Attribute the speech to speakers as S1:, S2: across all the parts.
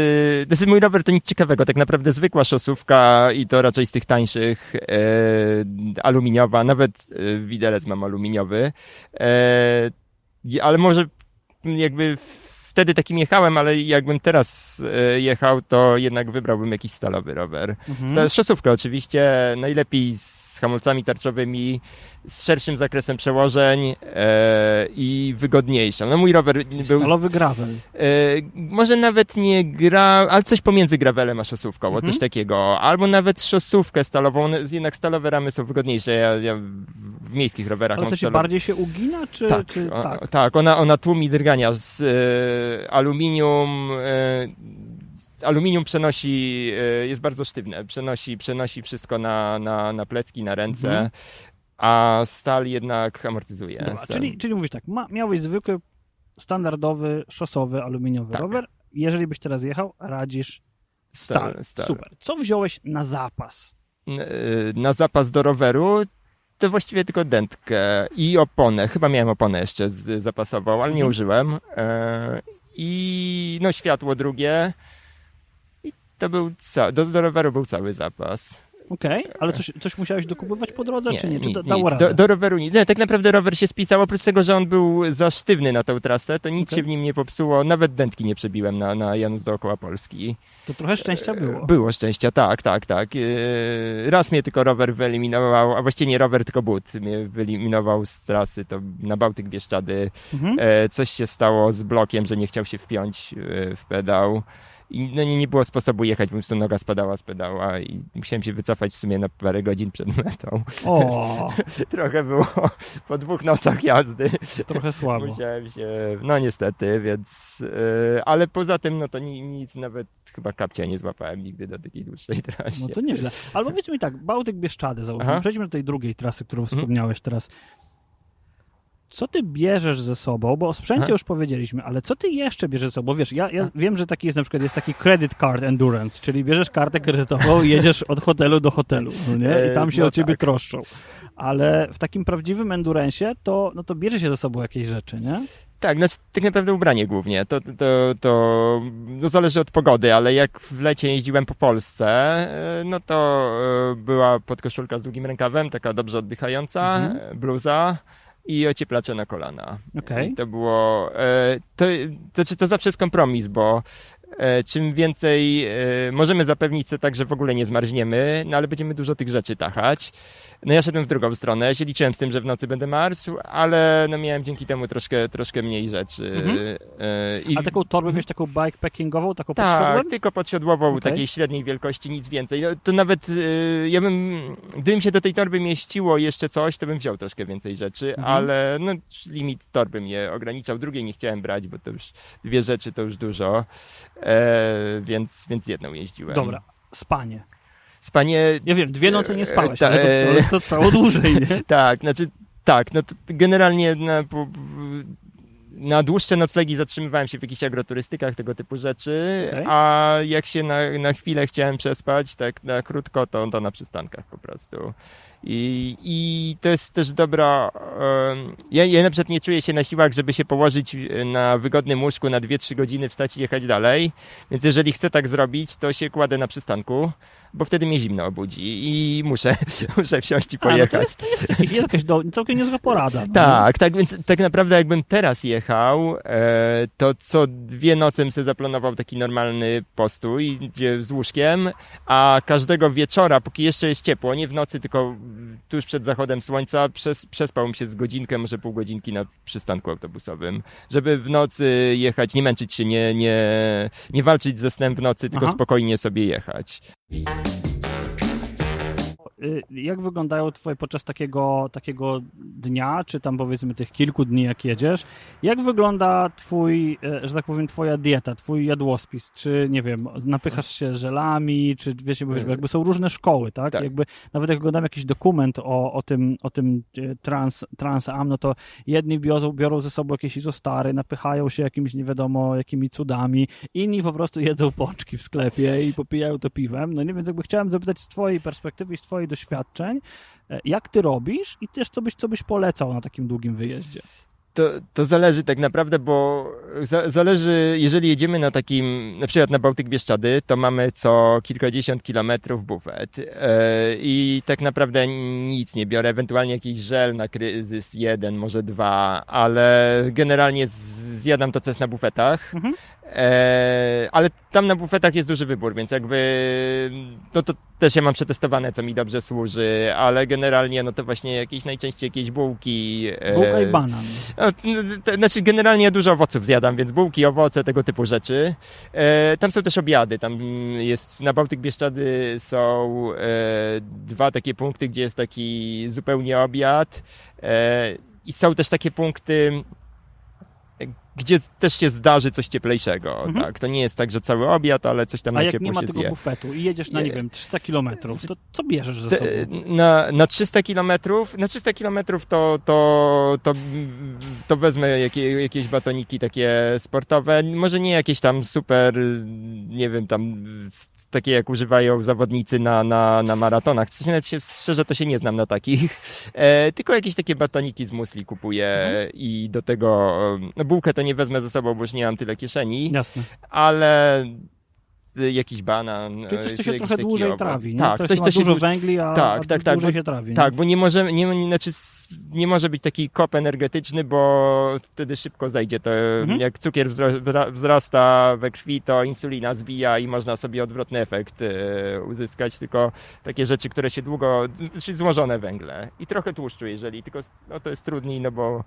S1: Yy, Znaczy mój rower to nic ciekawego, tak naprawdę zwykła szosówka i to raczej z tych tańszych, e, aluminiowa, nawet e, widelec mam aluminiowy, e, i- ale może jakby wtedy takim jechałem, ale jakbym teraz jechał, to jednak wybrałbym jakiś stalowy rower.
S2: Mhm.
S1: Szosówkę oczywiście, najlepiej z hamulcami tarczowymi, z szerszym zakresem przełożeń e, i wygodniejsza. No mój rower był...
S2: Stalowy gravel.
S1: E, może nawet nie gra, ale coś pomiędzy gravelem a szosówką, o
S2: Mhm.
S1: coś takiego. Albo nawet szosówkę stalową, one, jednak stalowe ramy są wygodniejsze. Ja, ja w miejskich rowerach
S2: Ale
S1: mam stalowe-
S2: bardziej się ugina, czy
S1: tak,
S2: czy,
S1: o,
S2: tak?
S1: tak, ona, ona tłumi drgania z e, aluminium. E, aluminium przenosi, e, jest bardzo sztywne, przenosi, przenosi wszystko na, na, na plecki, na ręce,
S2: Mhm.
S1: a stal jednak amortyzuje.
S2: Dobra,
S1: Stal-
S2: czyli, czyli mówisz tak, ma, miałeś zwykły, standardowy, szosowy, aluminiowy
S1: Tak.
S2: rower. Jeżeli byś teraz jechał, radzisz stal.
S1: Stal, stal.
S2: Super. Co wziąłeś na zapas?
S1: n- y, na zapas do roweru, to właściwie tylko dętkę i oponę. Chyba miałem oponę jeszcze zapasową, ale nie
S2: Mhm.
S1: użyłem. E, I no światło drugie. To był ca- do, do roweru był cały zapas.
S2: Okej, ale coś, coś musiałeś dokupować po drodze, czy nie? Czy
S1: ni-
S2: da, dało radę?
S1: Do, do roweru nie. nie. Tak naprawdę rower się spisał, oprócz tego, że on był za sztywny na tą trasę, to nic
S2: Okej.
S1: się w nim nie popsuło. Nawet dętki nie przebiłem na, na jazd dookoła Polski.
S2: To trochę szczęścia było.
S1: Było szczęścia, tak, tak, tak. Yy, Raz mnie tylko rower wyeliminował, a właściwie nie rower, tylko but mnie wyeliminował z trasy, to na Bałtyk Bieszczady.
S2: Mhm.
S1: E, Coś się stało z blokiem, że nie chciał się wpiąć e, w pedał. I no nie, nie było sposobu jechać, po prostu noga spadała z pedała i musiałem się wycofać w sumie na parę godzin przed metą.
S2: O,
S1: Trochę było po dwóch nocach jazdy.
S2: trochę słabo.
S1: Musiałem się, no niestety, więc, e, ale poza tym, no to ni- nic, nawet chyba kapcia nie złapałem nigdy do takiej dłuższej trasie.
S2: No to nieźle. Ale powiedz mi tak, Bałtyk Bieszczady załóżmy.
S1: Aha.
S2: Przejdźmy do tej drugiej trasy, którą
S1: Mhm.
S2: wspomniałeś teraz. Co ty bierzesz ze sobą? Bo o sprzęcie
S1: Aha.
S2: już powiedzieliśmy, ale co ty jeszcze bierzesz ze sobą? Bo wiesz, ja, ja wiem, że taki jest na przykład jest taki credit card endurance, czyli bierzesz kartę kredytową i jedziesz od hotelu do hotelu, no nie? I tam się
S1: No
S2: o ciebie
S1: tak.
S2: troszczą. Ale w takim prawdziwym endurance'ie to, no to bierze się ze sobą jakieś rzeczy, nie?
S1: Tak, znaczy tak naprawdę ubranie głównie. To, to, to no zależy od pogody, ale jak w lecie jeździłem po Polsce, e, no to e, była podkoszulka z długim rękawem, taka dobrze oddychająca,
S2: Mhm.
S1: e, bluza i ocieplacze na kolana.
S2: Okej.
S1: I to było... e, To, to, znaczy to zawsze jest kompromis, bo czym więcej e, możemy zapewnić sobie tak, że w ogóle nie zmarzniemy, no ale będziemy dużo tych rzeczy tachać. No ja szedłem w drugą stronę, się liczyłem z tym, że w nocy będę marzł, ale no miałem dzięki temu troszkę, troszkę mniej rzeczy.
S2: Mhm.
S1: E, i-
S2: A taką torbę miałeś taką bikepackingową, taką
S1: tak, tylko podsiodłową,
S2: Okej.
S1: takiej średniej wielkości, nic więcej. No, to nawet ja bym, gdybym się do tej torby mieściło jeszcze coś, to bym wziął troszkę więcej rzeczy,
S2: Mhm.
S1: ale no, limit torby mnie ograniczał. Drugiej nie chciałem brać, bo to już dwie rzeczy to już dużo, e, więc, więc jedną jeździłem.
S2: Dobra, spanie.
S1: Spanie,
S2: Ja wiem, dwie noce nie spałeś,
S1: E,
S2: ale to,
S1: e,
S2: ale to trwało dłużej, nie?
S1: tak, znaczy tak, no to generalnie na, po, na dłuższe noclegi zatrzymywałem się w jakichś agroturystykach, tego typu rzeczy,
S2: Okej.
S1: a jak się na, na chwilę chciałem przespać, tak na krótko, to, to na przystankach po prostu. I, I to jest też dobra. ja, ja na przykład nie czuję się na siłach, żeby się położyć na wygodnym łóżku na 2-3 godziny, wstać i jechać dalej. Więc jeżeli chcę tak zrobić, to się kładę na przystanku, bo wtedy mnie zimno obudzi i muszę, muszę wsiąść i
S2: A, no to
S1: pojechać.
S2: jest, to jest jakaś, jakaś do, całkiem niezła porada. No.
S1: Tak, tak, więc tak naprawdę jakbym teraz jechał, e, to co dwie noce bym sobie zaplanował taki normalny postój, gdzie z łóżkiem, a każdego wieczora, póki jeszcze jest ciepło, nie w nocy, tylko tuż przed zachodem słońca, przes, przespałbym się z godzinkę, może pół godzinki na przystanku autobusowym, żeby w nocy jechać, nie męczyć się, nie, nie, nie walczyć ze snem w nocy, tylko
S2: Aha.
S1: spokojnie sobie jechać.
S2: Y, Jak wyglądają twoje podczas takiego, takiego dnia, czy tam powiedzmy tych kilku dni, jak jedziesz, jak wygląda twój, e, że tak powiem, twoja dieta, twój jadłospis? Czy, nie wiem, napychasz się żelami, czy wiecie, bo wiesz, jakby są różne szkoły, tak?
S1: Tak.
S2: Jakby nawet jak oglądam jakiś dokument o, o tym, o tym e, trans, transam, no to jedni biorą, biorą ze sobą jakieś izostary, napychają się jakimiś nie wiadomo jakimi cudami, inni po prostu jedzą pączki w sklepie i popijają to piwem. No nie, więc jakby chciałem zapytać z twojej perspektywy i z twojej doświadczeń, e, jak ty robisz i też co byś, co byś polecał na takim długim wyjeździe?
S1: to, to zależy tak naprawdę, bo za, zależy, jeżeli jedziemy na takim, na przykład na Bałtyk Bieszczady, to mamy co kilkadziesiąt kilometrów bufet e, i tak naprawdę nic nie biorę, ewentualnie jakiś żel na kryzys, jeden, może dwa, ale generalnie zjadam to, co jest na bufetach. Mhm. E, ale tam na bufetach jest duży wybór, więc jakby no to też ja mam przetestowane, co mi dobrze służy, ale generalnie no to właśnie jakieś najczęściej jakieś bułki.
S2: E, Bułka i banan.
S1: No, to, znaczy generalnie dużo owoców zjadam, więc bułki, owoce, tego typu rzeczy. E, tam są też obiady, tam jest, na Bałtyk Bieszczady są e, dwa takie punkty, gdzie jest taki zupełnie obiad i są też takie punkty, gdzie też się zdarzy coś cieplejszego. Mhm. Tak? To nie jest tak, że cały obiad, ale coś tam
S2: A
S1: na ciepło
S2: się zje. Jak nie ma tego bufetu i jedziesz na, nie wiem, 300 kilometrów, to co bierzesz ze sobą?
S1: Na, na 300 kilometrów, na 300 kilometrów to, to, to, to wezmę jakie, jakieś batoniki takie sportowe, może nie jakieś tam super, nie wiem, tam takie jak używają zawodnicy na, na, na maratonach. Nawet się, szczerze to się nie znam na takich, e, tylko jakieś takie batoniki z musli kupuję mhm. i do tego, no bułkę to nie wezmę ze sobą, bo już nie mam tyle kieszeni.
S2: Jasne.
S1: Ale jakiś banan.
S2: Czyli coś, co się trochę dłużej owoc. trawi, nie? Tak, coś, co się dużo węgli, a, tak, a tak, tak, dłużej bo, się trawi.
S1: Tak, bo nie może, nie, nie, znaczy nie może być taki kop energetyczny, bo wtedy szybko zajdzie to. Mhm. Jak cukier wzrasta we krwi, to insulina zbija i można sobie odwrotny efekt e, uzyskać, tylko takie rzeczy, które się długo, znaczy złożone węgle i trochę tłuszczu, jeżeli, tylko no, to jest trudniej, no bo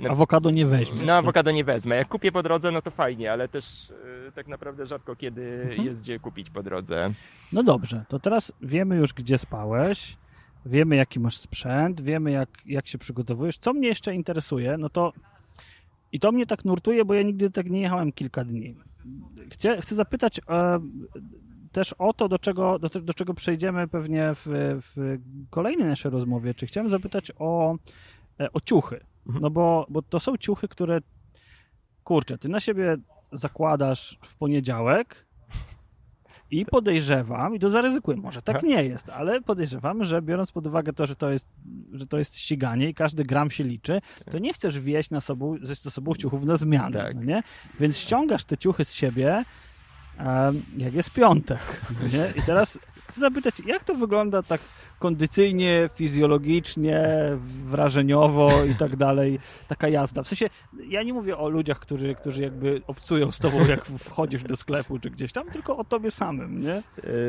S2: no, awokado nie weźmiesz.
S1: No, awokado nie wezmę. Jak kupię po drodze, no to fajnie, ale też yy, tak naprawdę rzadko kiedy mhm. jest gdzie kupić po drodze.
S2: No dobrze, to teraz wiemy już, gdzie spałeś, wiemy, jaki masz sprzęt, wiemy, jak, jak się przygotowujesz. Co mnie jeszcze interesuje, no to i to mnie tak nurtuje, bo ja nigdy tak nie jechałem kilka dni. Chcę, chcę zapytać e, też o to, do czego, do, do czego przejdziemy pewnie w, w kolejnej naszej rozmowie. Czy chciałem zapytać o, e, o ciuchy. Mhm. No bo, bo to są ciuchy, które kurczę, ty na siebie zakładasz w poniedziałek i podejrzewam, i to zaryzykuję, może tak nie jest, ale podejrzewam, że biorąc pod uwagę to, że to jest, że to jest ściganie i każdy gram się liczy, to nie chcesz wieść na sobą, ze sobą ciuchów na zmianę, tak. no nie? Więc ściągasz te ciuchy z siebie, jak jest piątek. Nie? I teraz chcę zapytać, jak to wygląda tak kondycyjnie, fizjologicznie, wrażeniowo i tak dalej, taka jazda. W sensie, ja nie mówię o ludziach, którzy, którzy jakby obcują z tobą, jak wchodzisz do sklepu czy gdzieś tam, tylko o tobie samym, nie? E,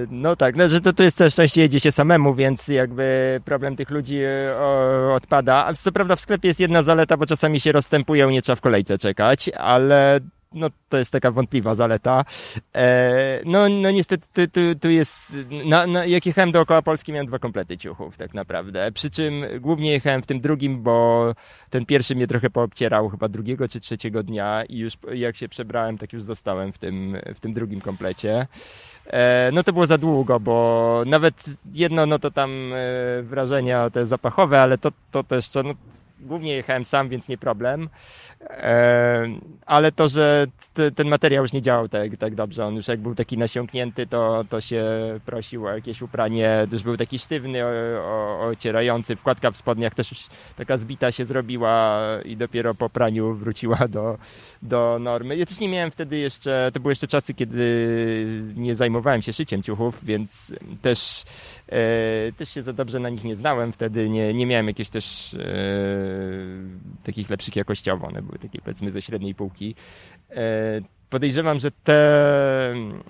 S1: no tak, no, że to, to jest też częściej jedzie się samemu, więc jakby problem tych ludzi e, o, odpada. Co prawda w sklepie jest jedna zaleta, bo czasami się rozstępują, nie trzeba w kolejce czekać, ale no to jest taka wątpliwa zaleta. E, no, no niestety tu, tu, tu jest, na, na, jak jechałem dookoła Polski miałem dwa komplety ciuchów tak naprawdę, przy czym głównie jechałem w tym drugim, bo ten pierwszy mnie trochę poobcierał chyba drugiego czy trzeciego dnia i już jak się przebrałem, tak już zostałem w tym, w tym drugim komplecie. E, no to było za długo, bo nawet jedno, no to tam e, wrażenia te zapachowe, ale to, to też, no, głównie jechałem sam, więc nie problem. E, ale to, że ten materiał już nie działał tak, tak dobrze, on już jak był taki nasiąknięty, to, to się prosił o jakieś upranie, już był taki sztywny, ocierający, wkładka w spodniach też już taka zbita się zrobiła i dopiero po praniu wróciła do, do normy. Ja też nie miałem wtedy jeszcze, to były jeszcze czasy, kiedy nie zajmowałem się szyciem ciuchów, więc też, e, też się za dobrze na nich nie znałem wtedy, nie, nie miałem jakichś też e, takich lepszych jakościowo, one były takie powiedzmy ze średniej półki. E, podejrzewam, że te,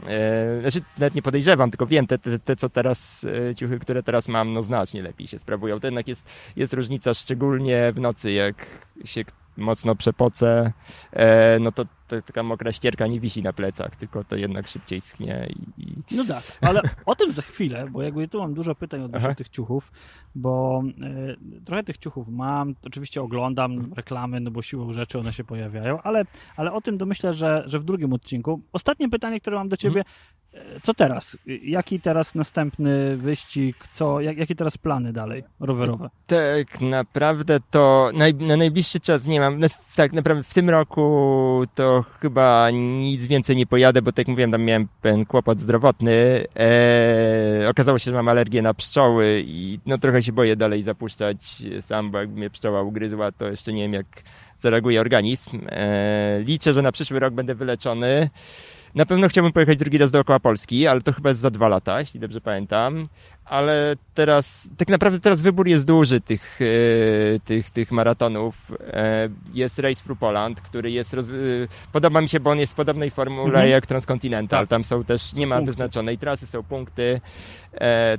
S1: e, znaczy nawet nie podejrzewam, tylko wiem, te, te, te co teraz, e, ciuchy, które teraz mam, no znacznie lepiej się sprawują. To jednak jest, jest różnica, szczególnie w nocy, jak się mocno przepocę, e, no to, to, taka mokra ścierka nie wisi na plecach, tylko to jednak szybciej schnie. I, i...
S2: No tak, ale o tym za chwilę, bo jakby tu mam dużo pytań odnośnie Aha. tych ciuchów, bo y, trochę tych ciuchów mam, oczywiście oglądam mhm. reklamy, no bo siłą rzeczy one się pojawiają, ale, ale o tym domyślę, że, że w drugim odcinku. Ostatnie pytanie, które mam do ciebie, Co teraz? Jaki teraz następny wyścig? Co, jak, jakie teraz plany dalej rowerowe?
S1: Tak naprawdę to naj, na najbliższy czas nie mam. Na, tak naprawdę w tym roku to chyba nic więcej nie pojadę, bo tak jak mówiłem, tam miałem pewien kłopot zdrowotny. E, okazało się, że mam alergię na pszczoły i no trochę się boję dalej zapuszczać sam, bo jakby mnie pszczoła ugryzła, to jeszcze nie wiem jak zareaguje organizm. E, liczę, że na przyszły rok będę wyleczony. Na pewno chciałbym pojechać drugi raz dookoła Polski, ale to chyba jest za dwa lata, jeśli dobrze pamiętam. Ale teraz, tak naprawdę teraz wybór jest duży tych, e, tych, tych maratonów. E, jest Race Through Poland, który jest, roz, e, podoba mi się, bo on jest w podobnej formule
S2: Mhm.
S1: jak Transcontinental.
S2: Tak.
S1: Tam są też, nie ma
S2: punkty.
S1: wyznaczonej trasy, są punkty.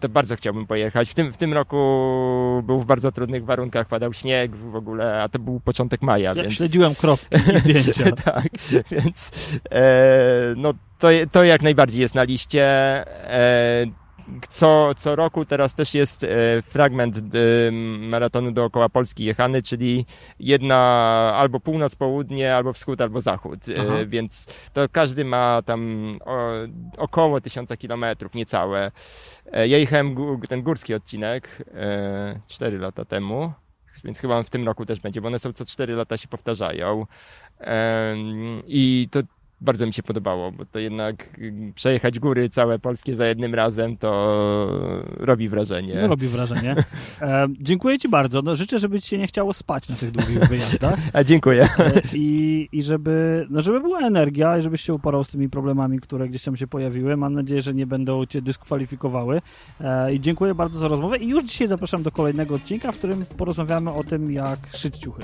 S1: To bardzo chciałbym pojechać. W tym, w tym roku był w bardzo trudnych warunkach, padał śnieg w ogóle, a to był początek maja,
S2: Ja
S1: więc...
S2: śledziłem kropki zdjęcia.
S1: tak, więc no, to, to jak najbardziej jest na liście. Co, co roku teraz też jest e, fragment e, maratonu dookoła Polski jechany, czyli jedna albo północ, południe, albo wschód, albo zachód.
S2: Aha.
S1: E, więc to każdy ma tam o, około tysiąca kilometrów, niecałe. Ja jechałem ten górski odcinek e, 4 lata temu. Więc chyba w tym roku też będzie, bo one są co 4 lata się powtarzają. I to bardzo mi się podobało, bo to jednak y, przejechać góry całe polskie za jednym razem to robi wrażenie.
S2: No robi wrażenie. E, dziękuję Ci bardzo. No, życzę, żeby Ci się nie chciało spać na tych długich wyjazdach
S1: A dziękuję.
S2: e, i, i żeby, no, żeby była energia i żebyś się uporał z tymi problemami, które gdzieś tam się pojawiły. Mam nadzieję, że nie będą Cię dyskwalifikowały. E, I dziękuję bardzo za rozmowę i już dzisiaj zapraszam do kolejnego odcinka, w którym porozmawiamy o tym, jak szyć ciuchy.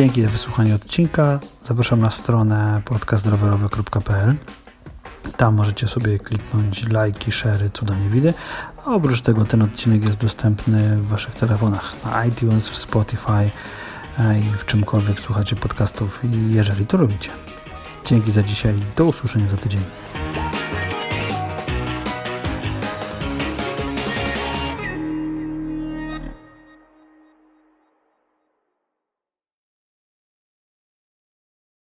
S2: Dzięki za wysłuchanie odcinka. Zapraszam na stronę podcastrowerowe.pl. Tam możecie sobie kliknąć lajki, szery, cuda nie widy. A oprócz tego ten odcinek jest dostępny w Waszych telefonach na iTunes, w Spotify e, i w czymkolwiek słuchacie podcastów, jeżeli to robicie. Dzięki za dzisiaj. Do usłyszenia za tydzień.